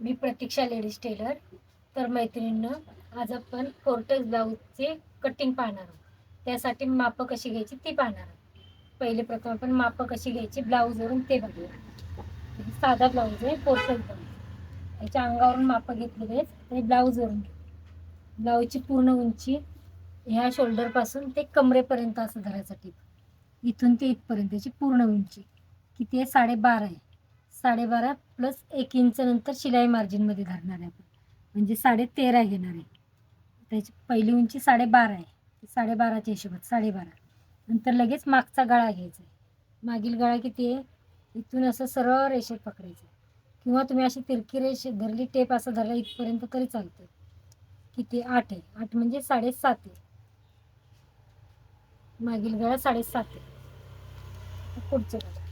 मी प्रतीक्षा ladies tailor. तर मैत्रिणीनं आज आपण फोर्टेक्स ब्लाऊजचे कटिंग पाहणार आहोत. त्यासाठी मापं कशी घ्यायची ती पाहणार आहोत. पहिले प्रथम आपण मापं कशी घ्यायची ब्लाऊजवरून ते बघूया. साधा ब्लाऊज आहे फोर्टेक्स ब्लाऊज. याच्या अंगावरून मापं घेतलेले आहेत आणि ब्लाऊजवरून ब्लाऊजची पूर्ण उंची ह्या शोल्डरपासून ते कमरेपर्यंत असं धरायसाठी इथून ते इथपर्यंतची पूर्ण उंची. किती आहे? साडेबारा आहे. साडेबारा प्लस एक इंच नंतर शिलाई मार्जिनमध्ये धरणार आहे आपण. म्हणजे साडे तेरा घेणार आहे. त्याची पहिली उंची साडेबारा आहे. साडेबाराच्या हिशोबात साडेबारा. नंतर लगेच मागचा गळा घ्यायचा आहे. मागील गळा किती आहे? इथून असं सरळ रेषेत पकडायचं किंवा तुम्ही अशी तिरकी रेषे धरली टेप असं धरला इथपर्यंत तरी चालतं किती? आठ आहे. आठ म्हणजे साडेसात आहे. मागील गळा साडेसात आहे. पुढचं गळा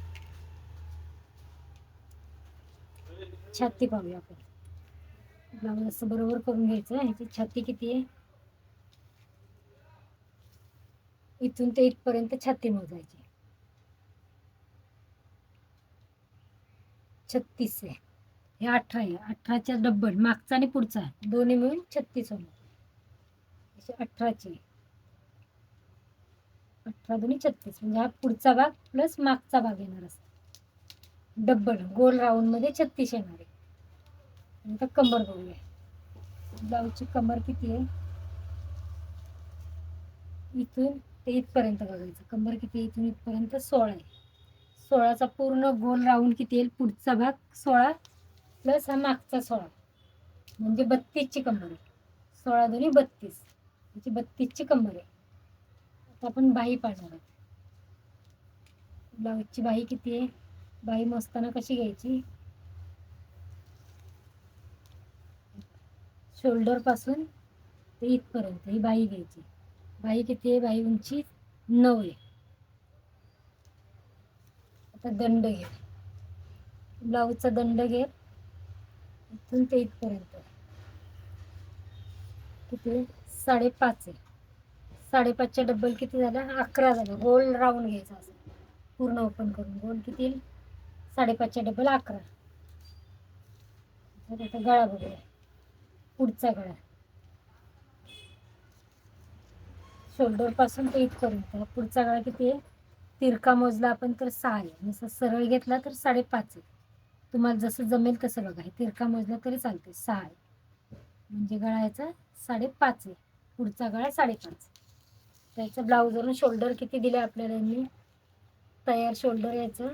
छाती पाहूया आपण. ब्लाऊज असं बरोबर करून घ्यायचं. ह्याची छाती किती आहे? इथून ते इथपर्यंत छाती मोजायची. छत्तीस आहे. हे अठरा आहे. अठराच्या डब्बल मागचा आणि पुढचा. दोन्ही मिळून छत्तीस होणार. अठराची अठराचे अठरा दोन्ही छत्तीस. म्हणजे हा पुढचा भाग प्लस मागचा भाग येणार असतो. डब्बल गोल राऊंडमध्ये छत्तीस येणार आहे. आता कंबर बघूया. ब्लाऊजची कंबर किती आहे? इथून ते इथपर्यंत बघायचं. कंबर किती आहे? इथून इथपर्यंत सोळा आहे. सोळाचा पूर्ण गोल राऊंड किती येईल? पुढचा भाग सोळा प्लस हा मागचा सोळा. म्हणजे बत्तीसची कंबर आहे. सोळा दोन्ही बत्तीस. म्हणजे बत्तीसची कंबर आहे. आता आपण बाही पाहणार आहोत. ब्लाऊजची बाही किती आहे? बाई मोजताना कशी घ्यायची? शोल्डरपासून ते इथपर्यंत ही बाई घ्यायची. बाई किती आहे? बाई उंची नऊ आहे. आता दंड घे. ब्लाऊजचा दंड घे. इथून ते इथपर्यंत. किती साडेपाच आहे. साडेपाचच्या डब्बल किती झाला? अकरा झालं. गोल राऊंड घ्यायचा असं. पूर्ण ओपन करून. गोल किती? येईल साडेपाचच्या डबल अकरा. आता गळा बघूया. पुढचा गळा. शोल्डरपासून ते इथपर्यंत. पुढचा गळा किती आहे? तिरका मोजला आपण तर सहा आहे. आणि असं सरळ घेतला तर साडेपाच आहे. तुम्हाला जसं जमेल तसं बघा. हे तिरका मोजला तरी चालते सहा आहे. म्हणजे गळा याचा साडेपाच आहे. पुढचा गळा साडेपाच त्याचं ब्लाऊजवरून शोल्डर किती दिले आपल्याला यांनी? तयार शोल्डर याचं.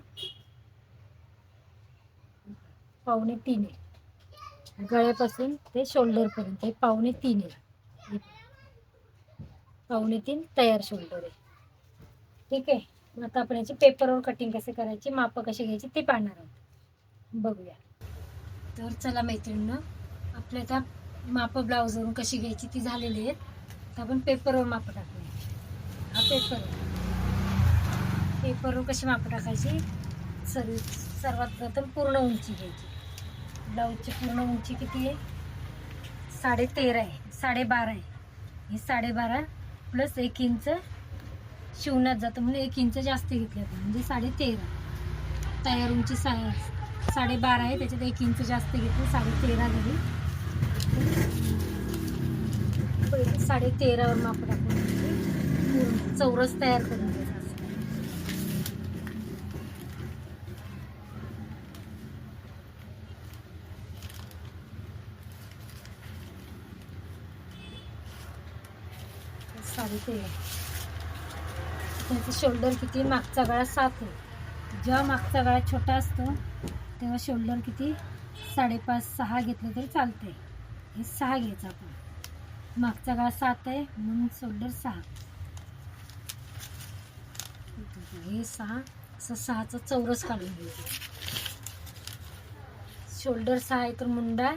पावणे तीन आहे. गळ्यापासून ते शोल्डरपर्यंत हे पावणे तीन आहे. पावणे तीन तयार शोल्डर आहे. ठीक आहे? मग आता आपण याची पेपरवर कटिंग कसे करायची मापं कशी घ्यायची ते पाहणार आहोत. बघूया. तर चला मैत्रिणीनं आपल्या त्या मापं ब्लाऊजवरून कशी घ्यायची ती झालेली आहेत. तर आपण पेपरवर मापं टाकूया. हा पेपर पेपरवर कशी मापं टाकायची? सर्व सर्वात प्रथम पूर्ण उंची घ्यायची. ब्लाऊजची पूर्ण उंची किती आहे? साडे तेरा आहे. साडेबारा आहे. हे साडेबारा प्लस एक इंच शिवण्यात जातं. म्हणून एक इंच जास्त घेतले आपण. म्हणजे साडे तेरा तयार उंची सा साडेबारा आहे. त्याच्यात एक इंच जास्त घेतली. साडे तेरा झाली. पहिले साडे तेरावर माप टाकून. पूर्ण चौरस तयार करून घ्यायचा असं. साडे तेरा त्याचं शोल्डर किती? मागचा गळा सात आहे. जेव्हा मागचा गळा छोटा असतो तेव्हा शोल्डर किती? साडेपाच सहा घेतलं तरी चालते हे सहा घ्यायचं आपण. मागचा गळा सात आहे म्हणून शोल्डर सहा. हे सहा असं सहाचा चौरस काढून घ्यायचं. शोल्डर सहा आहे तर मुंडा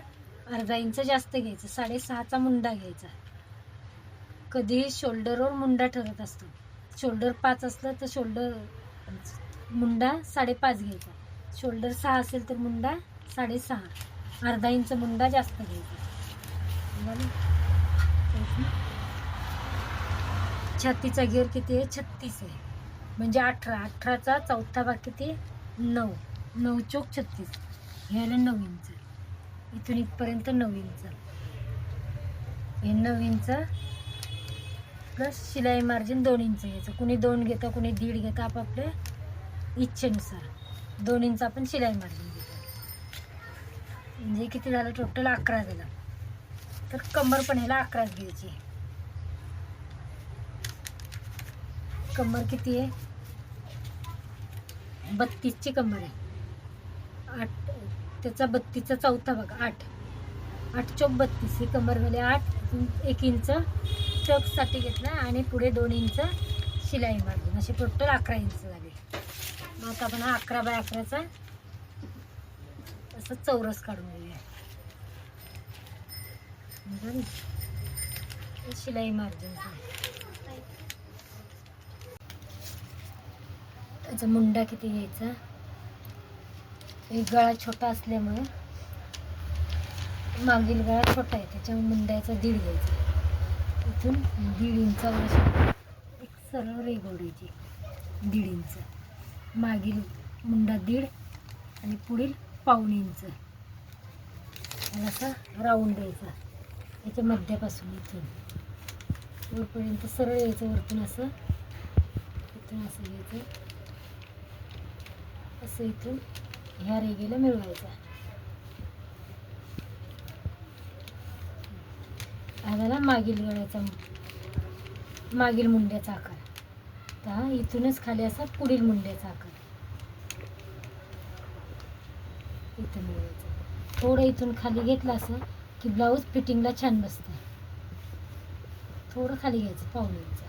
अर्धा इंच जास्त घ्यायचा. साडेसहाचा मुंडा घ्यायचा. कधीही शोल्डरवर मुंडा ठरत असतो. शोल्डर पाच असलं तर शोल्डर मुंडा साडेपाच घ्यायचा. शोल्डर सहा असेल तर मुंडा साडेसहा. अर्धा इंच मुंडा जास्त घ्यायचा. छत्तीचा छातीचा घेर किती आहे? छत्तीस आहे. म्हणजे अठरा. अठराचा चौथा भाग किती नऊ. नऊ चोक छत्तीस. घ्यायला नऊ इंच. इथून इथपर्यंत नऊ इंच. हे नऊ इंच प्लस शिलाई मार्जिन दोन इंच घ्यायचं कुणी दोन घेतं कुणी दीड घेतं आपापल्या इच्छेनुसार. दोन इंच आपण शिलाई मार्जिन घेतो. म्हणजे किती झालं? टोटल अकरा झालं तर कंबर पण ह्याला अकराच घ्यायची कंबर किती आहे? बत्तीसची कंबर आहे. आठ त्याचा बत्तीसचा चौथा बघा आठ. आठ चौक बत्तीस. ही कंबर झाली आठ एक इंच चौकसाठी घेतला आणि पुढे दोन इंच शिलाई मारली असे टोटल अकरा इंच झाले मग आता आपण हा अकरा बाय अकराचा असं चौरस काढून घेऊया. शिलाई मार्जिनचं त्याचा मुंडा किती घ्यायचा? एक गळा छोटा असल्यामुळे मागील गळा छोटा आहे त्याच्यामुळे मुंड्याचा दीड घ्यायचा. इथून दीड इंचावर अशी एक सरळ रेघ ओढायची दीड इंच. मागील मुंडा दीड आणि पुढील पाऊण इंच. आणि असा राऊंड द्यायचा याच्या मध्यापासून इथून वरपर्यंत सरळ यायचं वरतून असं इथून असं घ्यायचं असं इथून ह्या रेगेला मिळवायचा. हा झाला मागील गळ्याचा मागील मुंड्याचा आकार. तर हा इथूनच खाली असा पुढील मुंड्याचा आकार. इथून थोडं इथून खाली घेतलं असं की ब्लाऊज फिटिंगला छान बसतं. थोडं खाली घ्यायचं पावणीचं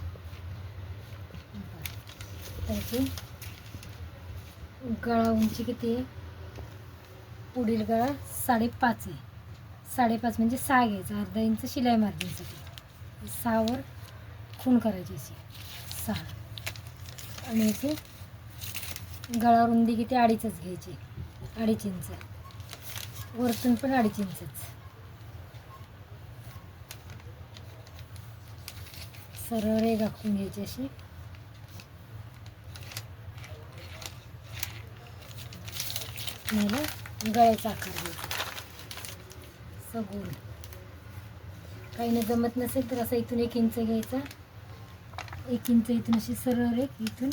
त्याची गळा उंची किती आहे? पुढील गळा साडेपाच आहे. साडेपाच म्हणजे सहा घ्यायचं. अर्धा इंच शिलाई मार्जिनसाठी सहावर खून करायची अशी सहा. आणि याची गळा रुंदी किती? अडीचच घ्यायची. अडीच इंच. वरतून पण अडीच इंचच. सरळ रे आखून घ्यायची अशी. मला गळ्याचा आकार द्यायचा सगोल काही जमत नसेल तर असं इथून एक इंच घ्यायचा. एक इंच इथून अशी सरळ रेख इथून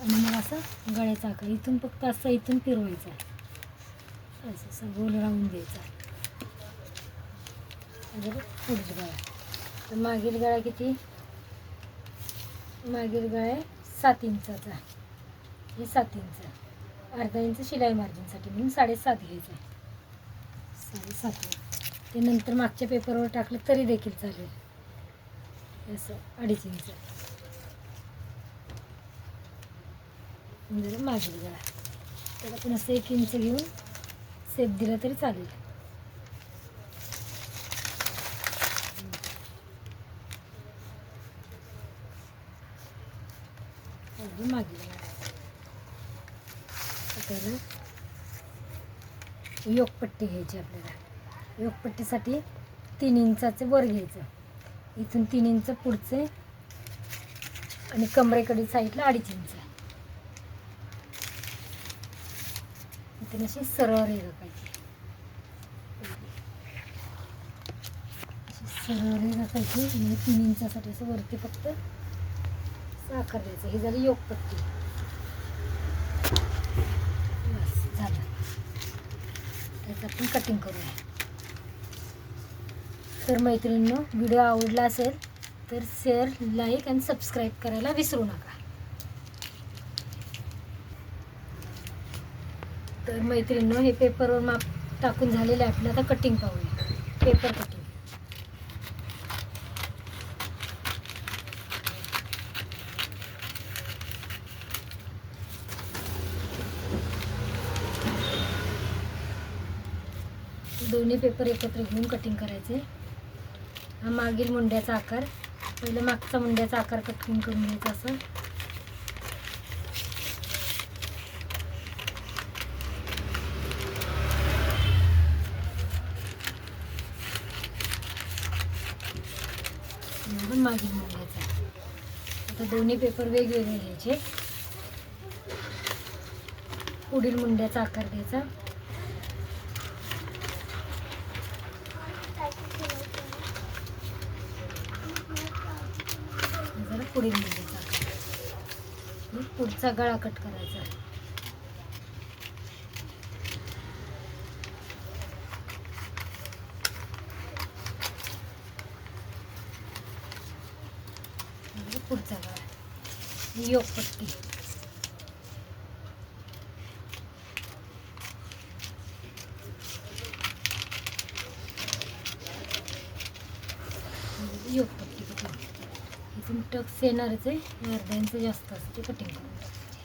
आणि मग असा गळ्याचा आकार. इथून फक्त असं इथून फिरवायचा. असं असं गोल राहून द्यायचा म्हणजे पुढील गळा. तर मागील गळा किती? मागील गळा आहे सात इंचाचा. हे सात इंच. अर्धा इंच शिलाई मार्जिनसाठी म्हणून साडेसात घ्यायचं आहे. साडेसात ते नंतर मागच्या पेपरवर टाकलं तरी देखील चालेल. असं अडीच इंच जरा मागील जरा त्याला पण असं एक इंच घेऊन सेप दिला तरी चालेल. अगदी मागील त्याला योगपट्टी घ्यायची आपल्याला. योगपट्टीसाठी तीन इंचाचे वर घ्यायचं. इथून तीन इंच पुढचे आणि कमरेकडील साईडला अडीच इंच. इथून अशी सरळ रेघ पाहिजे. सरळ रेघ पाहिजे आणि तीन इंचासाठी असं वरती फक्त साखर द्यायचं. हे झालं योगपट्टी. बस झालं. त्याचं आपण कटिंग करूया. तर मैत्रिणींनो व्हिडिओ आवडला असेल तर शेअर लाईक आणि सबस्क्राईब करायला विसरू नका. तर मैत्रिणींनो हे पेपरवर माप टाकून झालेलं आहे आपलं. आता कटिंग पाहूया. पेपर कटिंग दोन्ही पेपर एकत्र घेऊन कटिंग करायचे. हा मागील मुंड्याचा आकार. पहिलं मागचा मुंड्याचा आकार कटिंग करून घ्यायचा असं. मागील मुंड्याचा. आता दोन्ही पेपर वेगवेगळे घ्यायचे. पुढील मुंड्याचा आकार द्यायचा. पुढील मुंड्याचा पुढचा गळा कट करायचा. आहे पुढचा गळा. योग पट्टी योग पट्टी कटिंग इथून टक्स येणारच आहे अर्ध्यांचं अर्धा इंच जास्त असते कटिंग करून टाकायचे.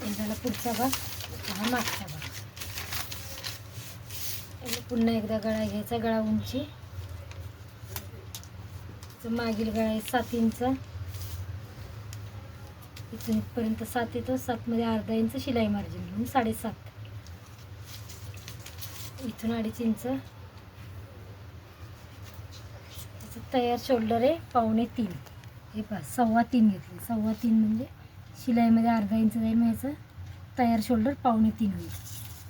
हे झाला पुढचा भाग हा मागचा भाग. पुन्हा एकदा गळा घ्यायचा गळा उंची. मागील गळा आहे सात इंच. इथून इथपर्यंत सात येतो. सातमध्ये अर्धा इंच शिलाई मार्जिन घेऊन साडेसात. इथून अडीच इंच त्याचं तयार शोल्डर आहे पावणे तीन. हे पहा सव्वा तीन घेतले. सव्वा तीन म्हणजे शिलाईमध्ये अर्धा इंच जाईल मग याचं तयार शोल्डर पावणे तीन होईल.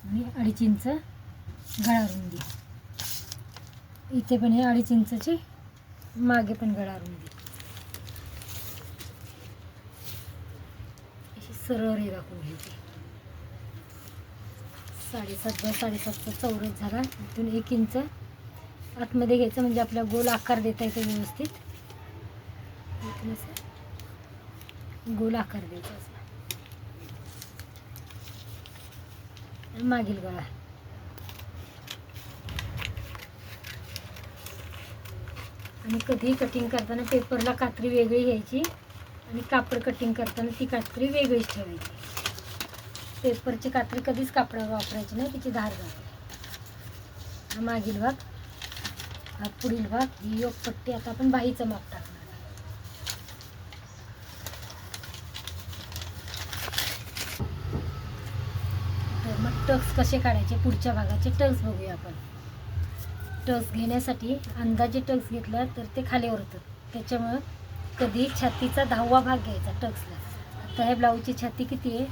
आणि अडीच इंच गळा रुंदी इथे पण हे अडीच इंचची मागे पण गळा रुंदी अशी सरळ रे दाखवून घ्यायची. साडेसात बाय साडेसातचा चौरस झाला. इथून एक इंच आतमध्ये घ्यायचं म्हणजे आपला गोल आकार देता येतो व्यवस्थित. गोल आकार द्यायचा असा. मागील गळा. आणि कधीही कटिंग करताना पेपरला कात्री वेगळी घ्यायची आणि कापड कटिंग करताना ती कात्री वेगळीच ठेवायची. पेपरची कात्री कधीच कापडावर वापरायची नाही तिची धार जाते मागील भाग. हा पुढील भाग ही योग पट्टी आता आपण बाहीचं माप टाकणार तर मग टक्स कसे काढायचे? पुढच्या भागाचे टक्स बघूया आपण. टक्स घेण्यासाठी अंदाजे टक्स घेतला तर ते खालीवर होतं त्याच्यामुळं कधी छातीचा दहावा भाग घ्यायचा टक्सला. आता ह्या ब्लाऊजची छाती किती आहे?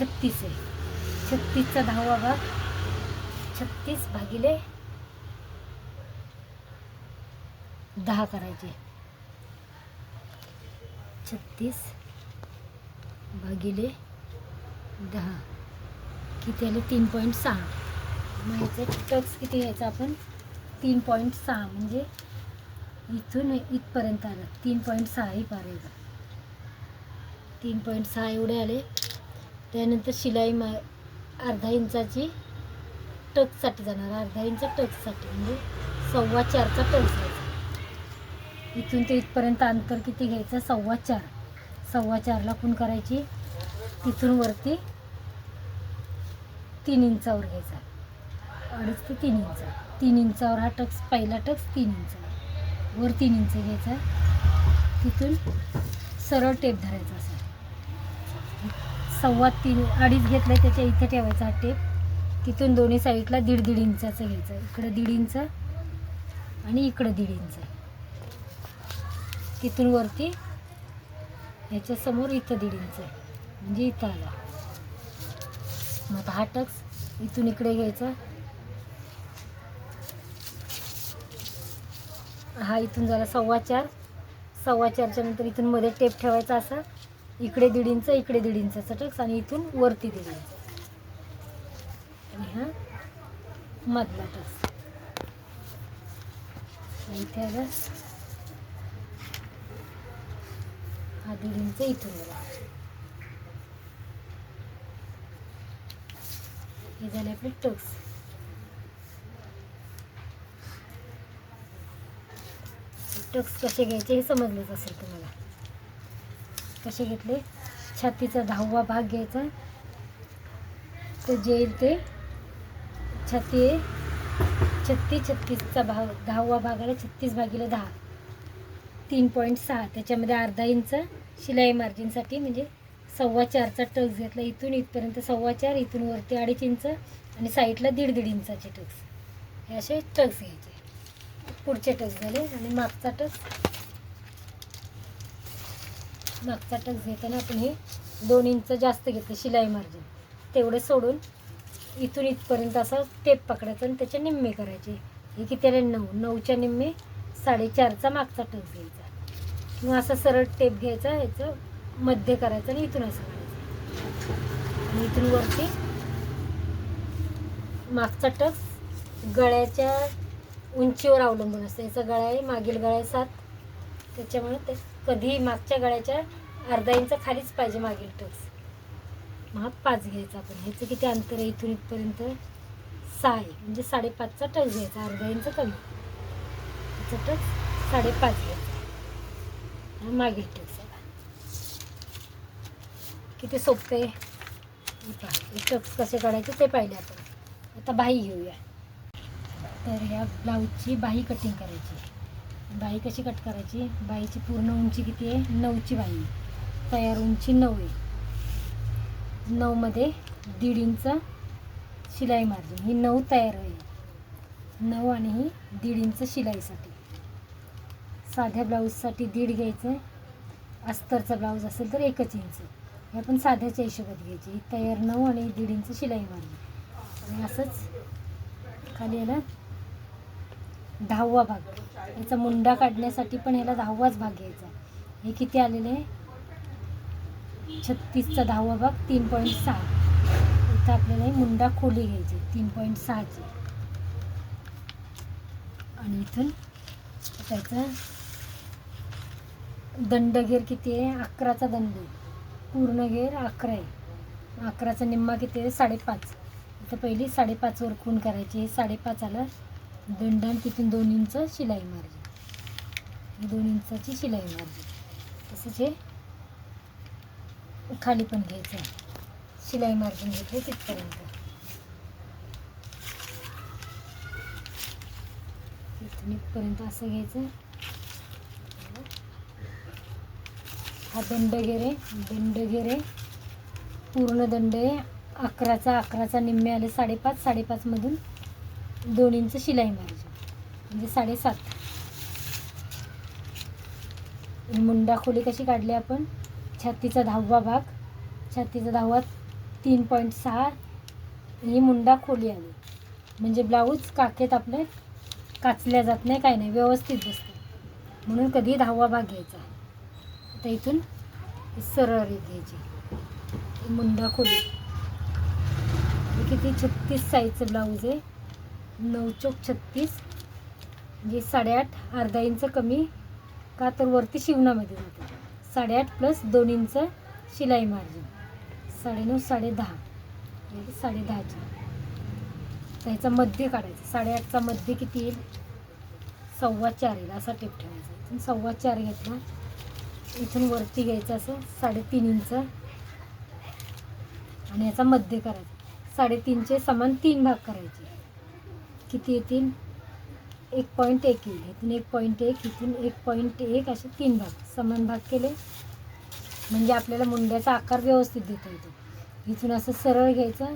छत्तीस आहे. छत्तीसचा दहावा भाग छत्तीस भागिले दहा करायचे. छत्तीस भागिले दहा. किती आले तीन पॉईंट सहा. मग ह्याचं टक्स किती यायचं आपण? तीन पॉईंट सहा. म्हणजे इथून इथपर्यंत आलं. तीन पॉईंट सहा ही पार तीन पॉईंट सहा एवढे आले. त्यानंतर शिलाई मा अर्धा इंचाची टक्ससाठी जाणार. अर्धा इंच टक्ससाठी. म्हणजे सव्वा चारचा टक्स घ्यायचा इथून ते इथपर्यंत अंतर किती घ्यायचं? सव्वा चार. सव्वा चारला खून करायची. तिथून वरती तीन इंचावर घ्यायचा. अडीच ते तीन इंच. तीन इंचावर हा टक्स पहिला टक्स तीन इंच. वर तीन इंच घ्यायचा. तिथून सरळ टेप धरायचा असा. सव्वा तीन अडीच घेतलं त्याच्या इथे ठेवायचा हा टेप. तिथून दोन्ही साईडला दीड दीड इंचाचं घ्यायचं. इकडं दीड इंच आणि इकडं दीड इंच. इथून वरती ह्याच्यासमोर इथं दीड इंच म्हणजे इथं आला. मग आता हा टक्स इथून इकडे घ्यायचा. हा इथून झाला सव्वा चार. सव्वा चारच्या नंतर इथून मध्ये टेप ठेवायचा असा. इकडे दीड इंच इकडे दीड इंचाचा टक्स आणि इथून वरती दीड इंच. आणि हा मधला टक्स. इथे आला हा दीड इंच इथून गेला हे झाले आपले टक्स. टक्स कसे घ्यायचे हे समजलंच असेल तुम्हाला. कसे घेतले? छातीचा दहावा भाग घ्यायचा. तर जे येईल ते छाती आहे. छत्तीस छत्तीसचा भाग दहावा भागाला छत्तीस भागीला दहा. तीन पॉईंट सहा. त्याच्यामध्ये अर्धा इंच शिलाई मार्जिनसाठी म्हणजे सव्वा चारचा टक्स घेतला. इथून इथपर्यंत सव्वा चार इथून वरती अडीच इंच आणि साईडला दीड दीड इंचाचे टक्स. हे असे टक्स घ्यायचे. पुढचे टक्स झाले आणि मागचा टक्स. मागचा टक्स घेताना आपण हे दोन इंच जास्त घेतलं शिलाई मार्जिन तेवढे सोडून इथून इथपर्यंत असा टेप पकडायचा आणि त्याचे निम्मे करायचे. हे किती आले? नऊ. नऊच्या निम्मे साडेचारचा मागचा टच घ्यायचा. किंवा असा सरळ टेप घ्यायचा ह्याचं मध्य करायचं आणि इथून असं करायचं. आणि इथून वरती मागचा टक्स गळ्याच्या उंचीवर अवलंबून असतं. याचा गळा आहे मागील गळा आहे सात. त्याच्यामुळे ते कधीही मागच्या गळ्याच्या अर्धा इंच खालीच पाहिजे मागील टक्स मग पाच घ्यायचा आपण. ह्याचं किती अंतर आहे? इथून इथपर्यंत सहा आहे. म्हणजे साडेपाचचा टच घ्यायचा. अर्धा इंच कमी. ह्याचा टक्स साडेपाच घ्यायचा मागील टक्स किती सोपं आहे. हे टक्स कसे काढायचे ते पाहिले आपण. आता बाही घेऊया. तर ह्या ब्लाऊजची बाही कटिंग करायची बाही कशी कट करायची? बाहीची पूर्ण उंची किती आहे? नऊची बाही. तयार उंची नऊ आहे. नऊमध्ये दीड इंच शिलाई मार्जिन ही नऊ तयार आहे नऊ आणि ही दीड इंच शिलाईसाठी. साध्या ब्लाऊजसाठी दीड घ्यायचं अस्तरचा ब्लाऊज असेल तर एकच इंच. हे आपण साध्याच्या हिशोबात घ्यायची. ही तयार नऊ आणि दीड इंच शिलाई मारली. आणि असंच खाली याला दहावा भाग. याचा मुंडा काढण्यासाठी पण याला दहावाच भाग घ्यायचा. हे किती आलेले? आहे छत्तीसचा दहावा भाग तीन पॉईंट सहा. इथं आपल्याला ही मुंडा खोली घ्यायची तीन पॉईंट सहाची. आणि इथून त्याचा दंडघेर किती आहे? अकराचा दंड पूर्ण घेर अकरा आहे. अकराचा निम्मा किती आहे? साडेपाच. तर पहिली साडेपाचवर खून करायची. हे साडेपाच आलं. दंड आणि तिथून दोन इंच शिलाई मारली. दोन इंचाची शिलाई मारली. तसंच हे खाली पण घ्यायचं आहे. शिलाई मार्जिन घेतली तिथपर्यंत. इथून इथपर्यंत असं घ्यायचं. हा दंड घेरे दंड घेरे पूर्ण दंड आहे. अकराचा अकराचा निम्मे आले साडेपाच साडेपाचमधून दोन इंच शिलाई मारायची. म्हणजे साडेसात. मुंडा खोली कशी काढली आपण? छातीचा दहावा भाग. छातीचा दहावा तीन पॉईंट सहा. ही मुंडा खोली आली. म्हणजे ब्लाऊज काकेत आपले काचल्या जात नाही काय नाही. व्यवस्थित बसतं. म्हणून कधी दहावा भाग घ्यायचा. आता इथून सरळ रीत घ्यायची मुंडा खोली. किती छत्तीस साईजचं ब्लाऊज आहे. नऊ चौक छत्तीस. म्हणजे साडेआठ अर्धा इंच कमी का तर वरती शिवणामध्ये जाते. साडेआठ प्लस दोन इंच शिलाई मार्जिन साडेनऊ साडे साडेदहाची. म्हणजे तर ह्याचा मध्य काढायचा. साडेआठचा मध्य किती येईल? सव्वा चार येईल. असा टेप ठेवायचा. सव्वा चार घेतला. इथून वरती घ्यायचं असं साडेतीन इंच. आणि याचा मध्य करायचा. साडेतीनचे समान तीन भाग करायचे. किती येतील? एक पॉईंट एक येईल. इथून एक पॉईंट एक इथून एक पॉईंट एक असे तीन भाग. समान भाग केले. म्हणजे आपल्याला मुंड्याचा आकार व्यवस्थित देता येतो. इथून असं सरळ घ्यायचं.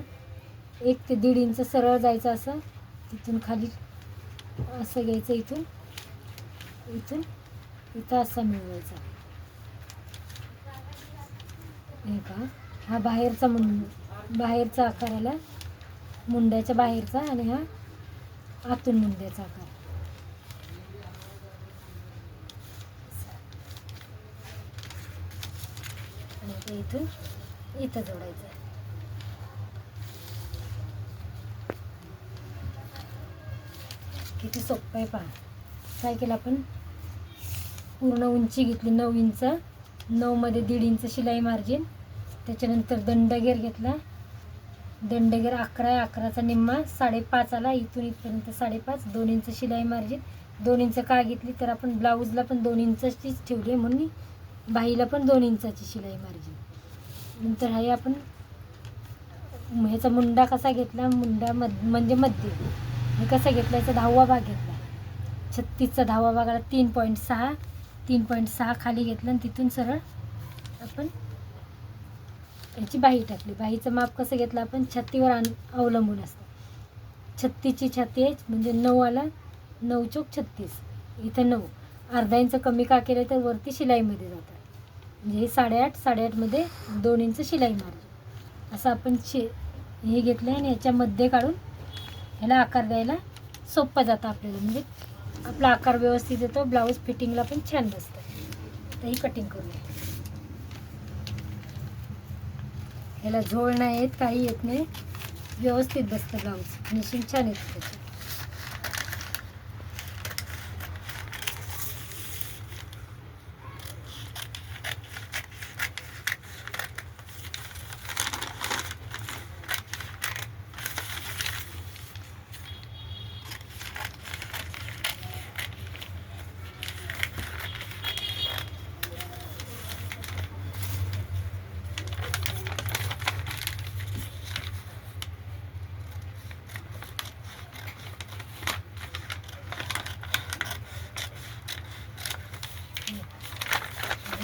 एक ते दीड इंच सरळ जायचं असं. तिथून खाली असं घ्यायचं इथून. इथून. इथं असा मिळवायचा. हे का हा बाहेरचा मुंड बाहेरचा आकार आला. मुंड्याच्या बाहेरचा आणि हा आतून मुंड्याचा आकार. आणि ते इथून इथं जोडायचं किती सोपं आहे पहा. काय केलं आपण? पूर्ण उंची घेतली. नऊ इंच. नऊमध्ये दीड इंच शिलाई मार्जिन. त्याच्यानंतर दंडगेर घेतला. दंडगेर अकरा अकराचा निम्मा साडेपाच आला. इथून इथपर्यंत साडेपाच. दोन इंच शिलाई मार्जिन. दोन इंच का घेतली? तर आपण ब्लाऊजला पण दोन इंचाचीच ठेवली आहे म्हणून. बाईला पण दोन इंचाची शिलाई मार्जिन. नंतर हे आपण ह्याचा मुंडा कसा घेतला? मुंडा मध म्हणजे मध्य. हे कसा घेतला? याचा दहावा भाग घेतला. छत्तीसचा दहावा भागाला तीन पॉईंट सहा. तीन पॉईंट सहा खाली घेतलं आणि तिथून सरळ आपण याची बाही टाकली. बाहीचं माप कसं घेतलं आपण? छत्तीवर आण अवलंबून असतं. छत्तीसची छाती आहे म्हणजे नऊ आला नऊ चौक छत्तीस. इथं नऊ. अर्धा इंच कमी का केलं तर वरती शिलाईमध्ये जातात म्हणजे हे साडेआठ साडेआठमध्ये दोन इंच शिलाई मारली. असं आपण शे हे घेतलं आणि याच्यामध्ये काढून ह्याला आकार द्यायला सोपं जातं आपल्याला. म्हणजे आपला आकार व्यवस्थित येतो ब्लाऊज फिटिंगला पण छान बसतं. आता ही कटिंग करूया. ह्याला झोळ नाही येत काही येत नाही. व्यवस्थित बसतं ब्लाऊज. फिनिशिंग छान येतं त्याची.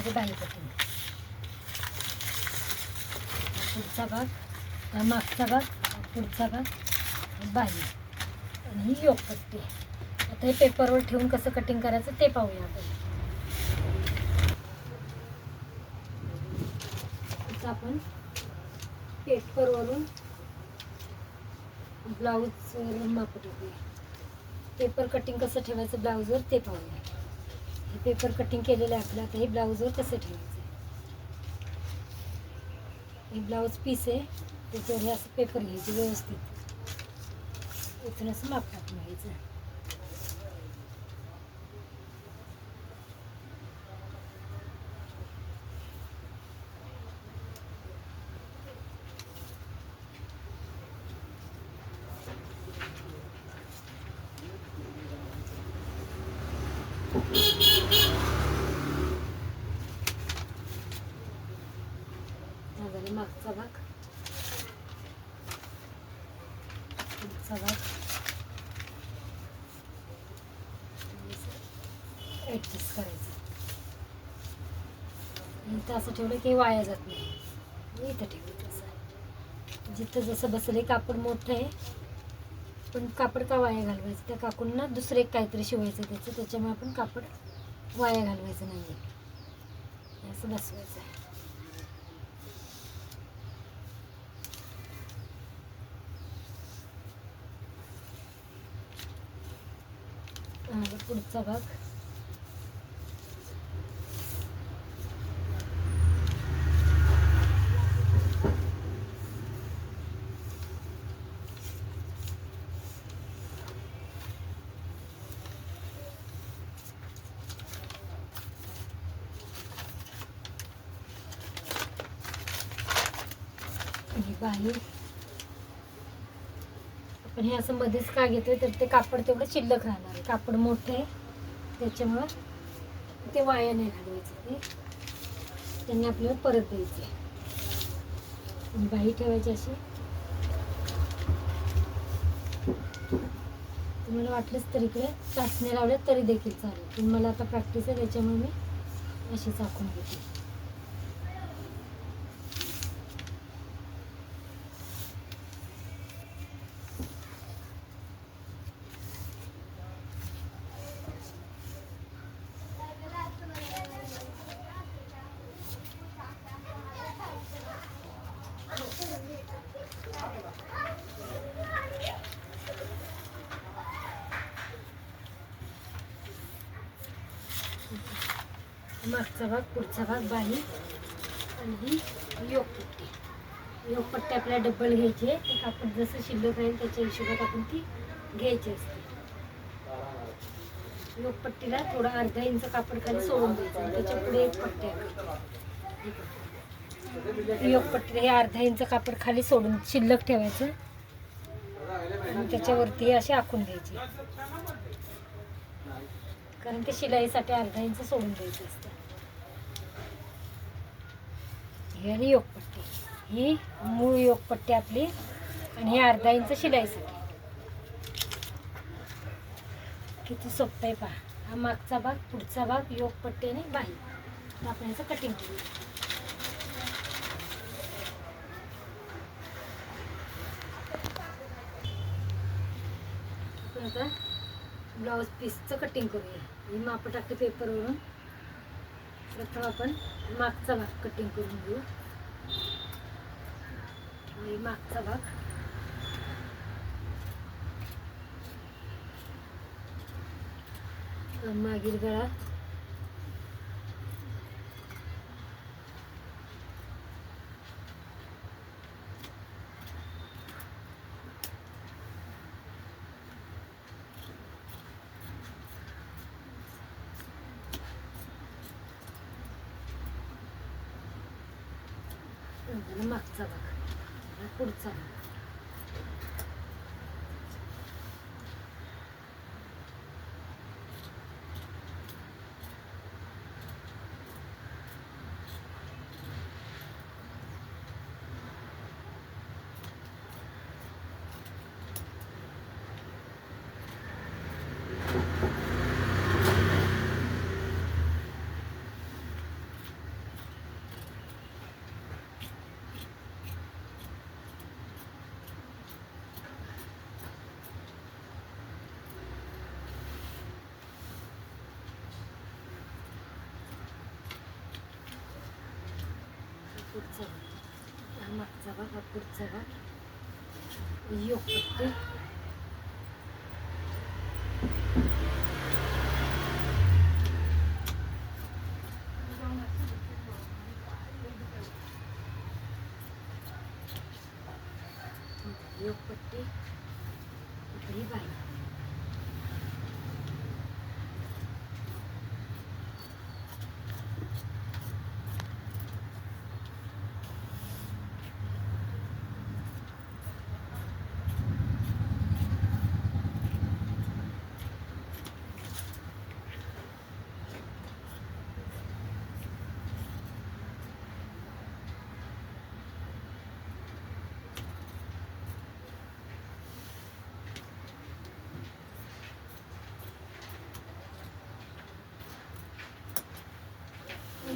म्हणजे बाही कटिंग पुढचा भाग मागचा भाग पुढचा भाग बाहेर. आणि ही योग पट्टी. आता हे पेपरवर ठेवून कसं कटिंग करायचं ते पाहूया आपण. आपण पेपरवरून ब्लाऊजवरून माप टाकूया पेपर कटिंग कसं ठेवायचं ब्लाऊजवर ते पाहूया. हे पेपर कटिंग केलेलं आहे आपलं. आता हे ब्लाऊजवर कसं ठेवायचं हे ब्लाऊज पीस आहे त्याच्यावर हे असं पेपर घ्यायचे व्यवस्थित. इथून असं माप टाकून घ्यायचं हा झाला मागचा भाग पुढचा भाग ॲडजस्ट करायचं इथं असं ठेवलं की वाया जात नाही. इथं ठेवलं तसं. जिथं जसं बसलं कापड मोठं आहे पण कापड का वाया घालवायचं? त्या काकूंना दुसरं एक काहीतरी शिवायचं त्याचं त्याच्यामुळे आपण कापड वाया घालवायचं नाही आहे असं बसवायचं आहे. पुढचा भाग. आहे. पण आपण हे असं मध्येच का घेतोय तर ते कापड तेवढं शिल्लक राहणार आहे. कापड मोठं आहे त्याच्यामुळं ते वाया नाही घालवायचं ते. त्यांनी आपल्याला परत द्यायचे बाई बाही ठेवायची अशी. तुम्हाला वाटलंच तर इकडे चाचण्या लावल्या तरी देखील चालेल. पण मला आता प्रॅक्टिस आहे त्याच्यामुळे मी अशी चाकून घेते. मागचा भाग पुढचा भाग बाही आणि ही योगपट्टी योगपट्टी आपल्याला डबल घ्यायची आहे. ते आपण जसं शिल्लक राहील त्याच्या हिशोबात आपण ती घ्यायची असते. योगपट्टीला थोडा अर्धा इंच कापड खाली सोडून द्यायचं त्याच्या पुढे एक पट्टी आहे योगपट्टीला हे अर्धा इंच कापड खाली सोडून शिल्लक ठेवायचं आणि त्याच्यावरती अशी आखून द्यायची कारण ते शिलाईसाठी अर्धा इंच सोडून द्यायचं असतं. ही योगपट्टी. ही मूळ योगपट्टी आपली आणि हे अर्धा इंच शिलाईसाठी. किती सोपं आहे पहा. हा मागचा भाग पुढचा भाग योगपट्टी आणि बाही. आपण याचं कटिंग करू आता ब्लाऊज पीसचं कटिंग करूया. ही माप टाकते पेपरवरून प्रथम आपण मागचा भाग कटिंग करून घेऊ. आणि मागचा भाग. मागील गळा. मागचा भाग. पुढचा भाग हा पुढचा. भाग हा मागचा भाग हा पुढचा भाग योगपट्टी योगपट्टी इकडे बाई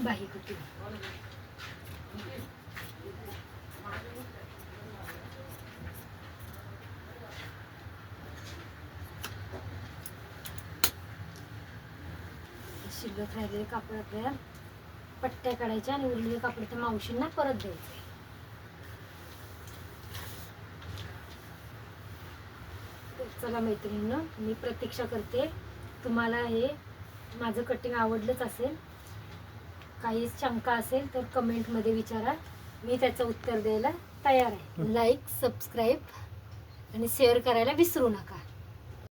बाही कुठे शिल्लक राहिलेले कापड आपल्याला पट्ट्या काढायच्या आणि उरलेले कापड त्या मावशींना परत द्यायचे. चला मैत्रिणीनं मी प्रतीक्षा करते. तुम्हाला हे माझं कटिंग आवडलंच असेल काही शंका असेल तर कमेंटमध्ये विचारा. मी त्याचं उत्तर द्यायला तयार आहे. लाईक सबस्क्राईब आणि शेअर करायला विसरू नका.